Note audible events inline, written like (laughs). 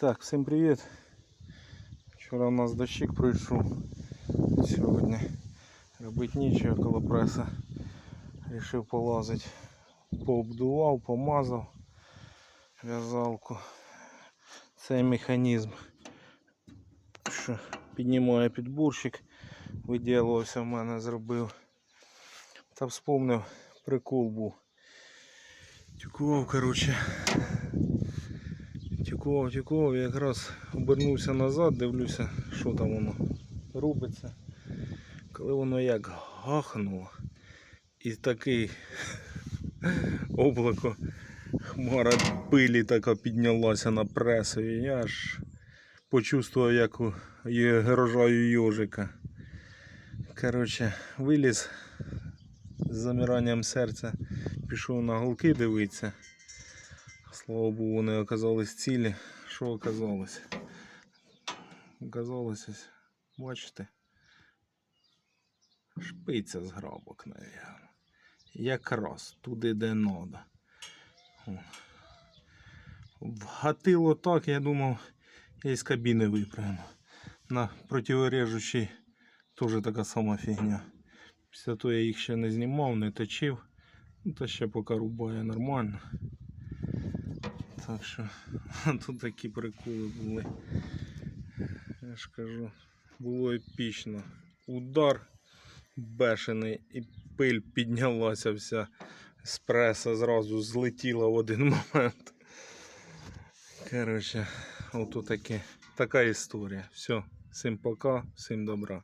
Так, всім привіт. Вчора у нас дощик пройшов. Сьогодні робити нічого коло преса. Рішив полазити. Пообдував, помазав в'язалку. Цей механізм, що піднімає підборщик, виділувався в мене зробив. Та вспомнив, прикол був. Тюкував, коротше. Тюкував, тюкував, я якраз обернувся назад, дивлюся, що там воно робиться. Коли воно як гахнуло, і такий (laughs) облако хмара пилі така піднялася на пресові. Я аж почувствував, як у є- рожаю йожика. Коротше, виліз з замиранням серця, пішов на голки дивитися. Слава Богу, вони оказались цілі. Що оказалось? Оказалось, ось, бачите, шпиця з грабок, навірно. Якраз туди, де надо. Вгатило так, я думав, я із кабіни випрягну. На противорежучий теж така сама фігня. Після того я їх ще не знімав, не точив. Ну, та ще поки рубає нормально. Так що (laughs) тут такі приколи були. Я ж кажу, було епічно. Удар бешений і пиль піднялася вся з преса зразу злетіла в один (laughs) момент. Коротше, ото таке, така історія. Все, всім пока, всім добра.